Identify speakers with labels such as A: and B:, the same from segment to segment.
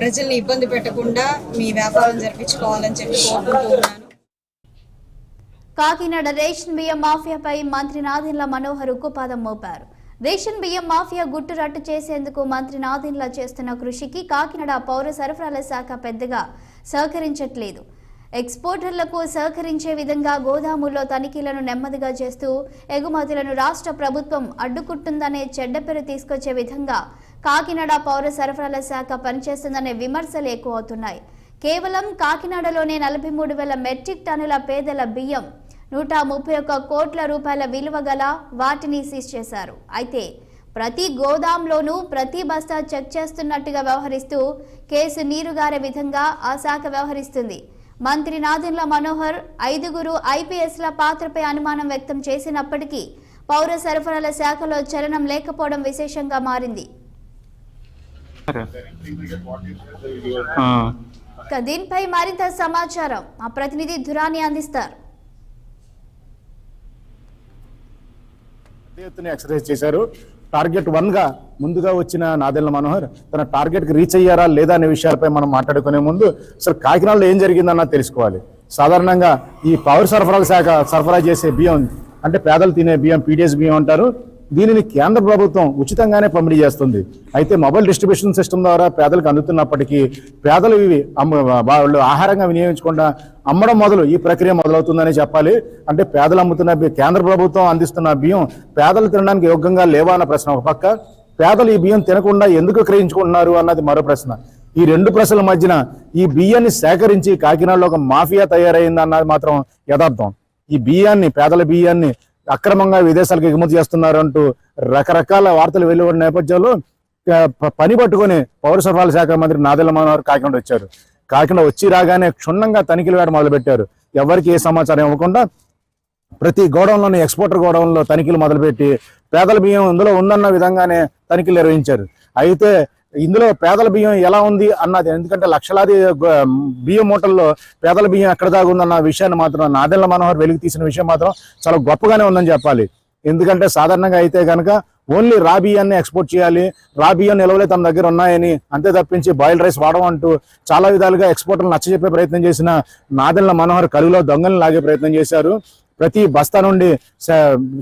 A: ప్రజల్ని ఇబ్బంది పెట్టకుండా మీ వ్యాపారం జరిపించుకోవాలని చెప్పి కోరుకుంటూ ఉన్నాను
B: కాకినాడ రేషన్ బియ్యం మాఫియాపై మంత్రి నాదిన్ల మనోహర్ ఉక్కుపాదం మోపారు. రేషన్ బియ్యం మాఫియా గుట్టు రట్టు చేసేందుకు మంత్రి నాదిన్ల చేస్తున్న కృషికి కాకినాడ పౌర సరఫరాల శాఖ పెద్దగా సహకరించట్లేదు. ఎక్స్పోర్టర్లకు సహకరించే విధంగా గోదాముల్లో తనిఖీలను నెమ్మదిగా చేస్తూ ఎగుమతులను రాష్ట్ర ప్రభుత్వం అడ్డుకుంటుందనే చెడ్డ పేరు తీసుకొచ్చే విధంగా కాకినాడ పౌర సరఫరాల శాఖ పనిచేస్తుందనే విమర్శలు ఎక్కువ అవుతున్నాయి కేవలం కాకినాడలోనే నలభై మూడు వేల మెట్రిక్ టన్నుల పేదల బియ్యం నూట ముప్పై ఒక్క కోట్ల రూపాయల విలువ గల వాటిని సీజ్ చేశారు. అయితే ప్రతి గోదాంలోనూ ప్రతి బస్తా చెక్ చేస్తున్నట్టుగా వ్యవహరిస్తూ కేసు నీరుగారే విధంగా ఆ శాఖ వ్యవహరిస్తుంది. మంత్రి నాదెండ్ల మనోహర్ ఐదుగురు ఐపీఎస్ల పాత్రపై అనుమానం వ్యక్తం చేసినప్పటికీ పౌర సరఫరాల శాఖలో చలనం లేకపోవడం విశేషంగా మారింది. దీనిపై మరింత సమాచారం. మా ప్రతినిధి ధురాని అందిస్తారు.
C: ఎక్సర్సైజ్ చేశారు. టార్గెట్ వన్గా ముందుగా వచ్చిన నాదెళ్ళ మనోహర్ తన టార్గెట్కి రీచ్ అయ్యారా లేదా అనే విషయాలపై మనం మాట్లాడుకునే ముందు అసలు కాకినాడలో ఏం జరిగిందన్న తెలుసుకోవాలి. సాధారణంగా ఈ పౌర సరఫరాల శాఖ సరఫరా చేసే బియ్యం అంటే పేదలు తినే బియ్యం పీడిఎస్ బియ్యం అంటారు. దీనిని కేంద్ర ప్రభుత్వం ఉచితంగానే పంపిణీ చేస్తుంది. అయితే మొబైల్ డిస్ట్రిబ్యూషన్ సిస్టమ్ ద్వారా పేదలకు అందుతున్నప్పటికీ పేదలు ఇవి వాళ్ళు ఆహారంగా వినియోగించకుండా అమ్మడం మొదలు ఈ ప్రక్రియ మొదలవుతుందని చెప్పాలి. అంటే పేదలు అమ్ముతున్న కేంద్ర ప్రభుత్వం అందిస్తున్న బియ్యం పేదలు తినడానికి యోగ్యంగా లేవా అన్న ప్రశ్న ఒక పక్క. పేదలు ఈ బియ్యం తినకుండా ఎందుకు క్రయించుకుంటున్నారు అన్నది మరో ప్రశ్న. ఈ రెండు ప్రశ్నల మధ్యన ఈ బియ్యాన్ని సేకరించి కాకినాడలో ఒక మాఫియా తయారైంది అన్నది మాత్రం యథార్థం. ఈ బియ్యాన్ని పేదల బియ్యాన్ని అక్రమంగా విదేశాలకు ఎగుమతి చేస్తున్నారు అంటూ రకరకాల వార్తలు వెలువడిన నేపథ్యంలో పని పట్టుకొని పౌర సరఫరాల శాఖ మంత్రి నాదెళ్ళ మనోహర్ కాకినాడ వచ్చారు. కాకినాడ వచ్చి రాగానే క్షుణ్ణంగా తనిఖీలు వేయడం మొదలుపెట్టారు. ఎవరికి ఏ సమాచారం ఇవ్వకుండా ప్రతి గోడౌన్లోని ఎక్స్పోర్టర్ గోడౌన్లో తనిఖీలు మొదలుపెట్టి పేదల బియ్యం ఇందులో ఉందన్న విధంగానే తనిఖీలు నిర్వహించారు. అయితే ఇందులో పేదల బియ్యం ఎలా ఉంది అన్నది ఎందుకంటే లక్షలాది బియ్యం మూటల్లో పేదల బియ్యం ఎక్కడ దాకా ఉందన్న విషయాన్ని మాత్రం నాదెళ్ళ మనోహర్ వెలికి తీసిన విషయం మాత్రం చాలా గొప్పగానే ఉందని చెప్పాలి. ఎందుకంటే సాధారణంగా అయితే కనుక ఓన్లీ రా బియ్యాన్ని ఎక్స్పోర్ట్ చేయాలి రా బియ్యం నిలవలే తమ దగ్గర ఉన్నాయని అంతే తప్పించి బాయిల్ రైస్ వాడడం అంటూ చాలా విధాలుగా ఎక్స్పోర్టర్లు నచ్చజెప్పే ప్రయత్నం చేసిన నాదెళ్ళ మనోహర్ కలుగులో దొంగలను లాగే ప్రయత్నం చేశారు. ప్రతి బస్తా నుండి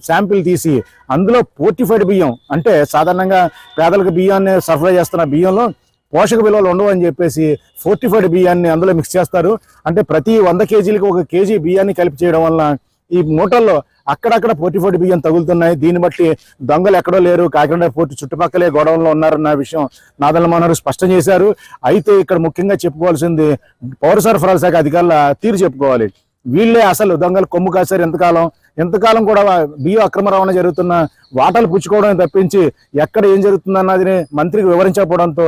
C: శాంపిల్ తీసి అందులో పోర్టిఫైడ్ బియ్యం అంటే సాధారణంగా పేదలకు బియ్యాన్ని సరఫరా చేస్తున్న బియ్యంలో పోషక విలువలు ఉండవు అని చెప్పేసి ఫోర్టిఫైడ్ బియ్యాన్ని అందులో మిక్స్ చేస్తారు. అంటే ప్రతి వంద కేజీలకు ఒక కేజీ బియ్యాన్ని కలిపి చేయడం వలన ఈ మూటల్లో అక్కడక్కడ పోర్టిఫైడ్ బియ్యం తగులుతున్నాయి. దీన్ని బట్టి దొంగలు ఎక్కడో లేరు. కాకినాడ పోర్టు చుట్టుపక్కలే గొడవల్లో ఉన్నారన్న విషయం నాదల మనోహర్ స్పష్టం చేశారు. అయితే ఇక్కడ ముఖ్యంగా చెప్పుకోవాల్సింది పౌర సరఫరాల శాఖ అధికారుల తీరు చెప్పుకోవాలి. వీళ్ళే అసలు దొంగలు కొమ్ము కాశారు ఎంతకాలం? ఎంతకాలం కూడా బియ్యం అక్రమ రవాణా జరుగుతున్న వాటాలు పుచ్చుకోవడం తప్పించి ఎక్కడ ఏం జరుగుతుందన్నది మంత్రికి వివరించకపోవడంతో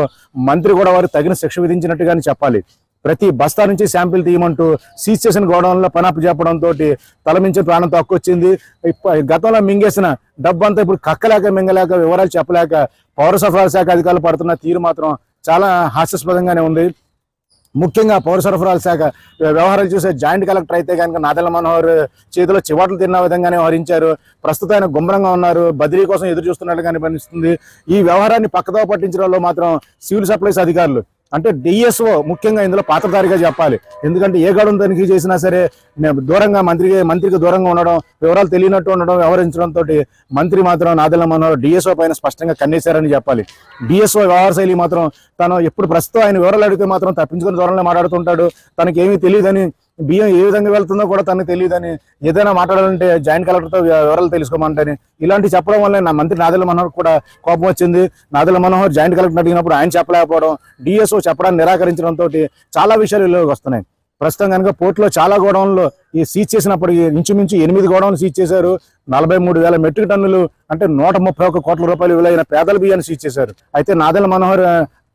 C: మంత్రి కూడా వారు తగిన శిక్ష విధించినట్టుగానే చెప్పాలి. ప్రతి బస్తా నుంచి శాంపిల్ తీయమంటూ సీజ్ చేసిన గోడౌన్లో పనాపు చెప్పడంతో తలమించిన ప్రాణం తక్కువచ్చింది. గతంలో మింగేసిన డబ్బంతా ఇప్పుడు కక్కలేక మింగలేక వివరాలు చెప్పలేక పౌర సరఫరాల శాఖ అధికారులు పడుతున్న తీరు మాత్రం చాలా హాస్యాస్పదంగానే ఉంది. ముఖ్యంగా పౌర సరఫరాల శాఖ వ్యవహారాలు చూసే జాయింట్ కలెక్టర్ అయితే కనుక నాదల మనోహర్ చేతిలో చివాట్లు తిన్న విధంగానే వ్యవహరించారు. ప్రస్తుతం ఆయన గుమ్మరంగా ఉన్నారు. బదిలీ కోసం ఎదురు చూస్తున్నట్టుగా కనిపిస్తుంది ఈ వ్యవహారాన్ని పక్కతో పట్టించడంలో మాత్రం సివిల్ సప్లైస్ అధికారులు అంటే డిఎస్ఓ ముఖ్యంగా ఇందులో పాత్రధారిగా చెప్పాలి. ఎందుకంటే ఏ గడువు తనిఖీ చేసినా సరే దూరంగా మంత్రికి మంత్రికి దూరంగా ఉండడం వివరాలు తెలియనట్టు ఉండడం వ్యవహరించడంతో మంత్రి మాత్రం నాదెళ్ళ మనోహర్ డిఎస్ఓ పైన స్పష్టంగా కన్నేశారని చెప్పాలి. డిఎస్ఓ వ్యవహార శైలి మాత్రం తను ఎప్పుడు ప్రస్తుతం ఆయన వివరాలు అడిగితే మాత్రం తప్పించుకుని దూరంలో మాట్లాడుతుంటాడు. తనకి ఏమీ తెలియదని బియ్యం ఏ విధంగా వెళ్తుందో కూడా తనకు తెలియదని ఏదైనా మాట్లాడాలంటే జాయింట్ కలెక్టర్తో వివరాలు తెలుసుకోమంటని. ఇలాంటి చెప్పడం వల్ల నా మంత్రి నాదల మనోహర్ కూడా కోపం వచ్చింది. నాదల మనోహర్ జాయింట్ కలెక్టర్ అడిగినప్పుడు ఆయన చెప్పలేకపోవడం డిఎస్ఓ చెప్పడానికి నిరాకరించడంతో చాలా విషయాలు వస్తున్నాయి. ప్రస్తుతం కనుక పోర్టులో చాలా గోడౌన్లో ఈ సీజ్ చేసినప్పటికీ ఇంచుమించు ఎనిమిది గోడౌన్లు సీజ్ చేశారు. నలభై మూడు వేల మెట్రిక్ టన్నులు అంటే నూట ముప్పై ఒక్క కోట్ల రూపాయలు విలువైన పేదల బియ్యాన్ని సీజ్ చేశారు. అయితే నాదల మనోహర్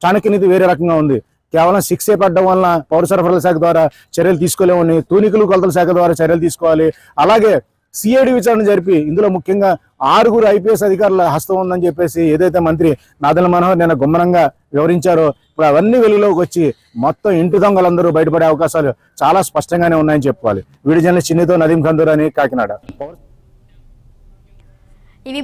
C: చాణక్య నీతి వేరే రకంగా ఉంది. కేవలం శిక్షే పడ్డం వలన పౌర సరఫరాల శాఖ ద్వారా చర్యలు తీసుకోలేమని తూనికలు కొలతల శాఖ ద్వారా చర్యలు తీసుకోవాలి. అలాగే సిఐడి విచారణ జరిపి ఇందులో ముఖ్యంగా ఆరుగురు ఐపీఎస్ అధికారుల హస్తం ఉందని చెప్పేసి ఏదైతే మంత్రి నాదల మనోహర్ నిన్న గుమ్మనంగా వివరించారో ఇప్పుడు అవన్నీ వెలుగులోకి వచ్చి మొత్తం ఇంటి దొంగలందరూ బయటపడే అవకాశాలు చాలా స్పష్టంగానే ఉన్నాయని చెప్పుకోవాలి. వీడి జర్నలిస్ట్ చిన్నితో నదీం ఖందూర్ అని కాకినాడ.
B: ఇవి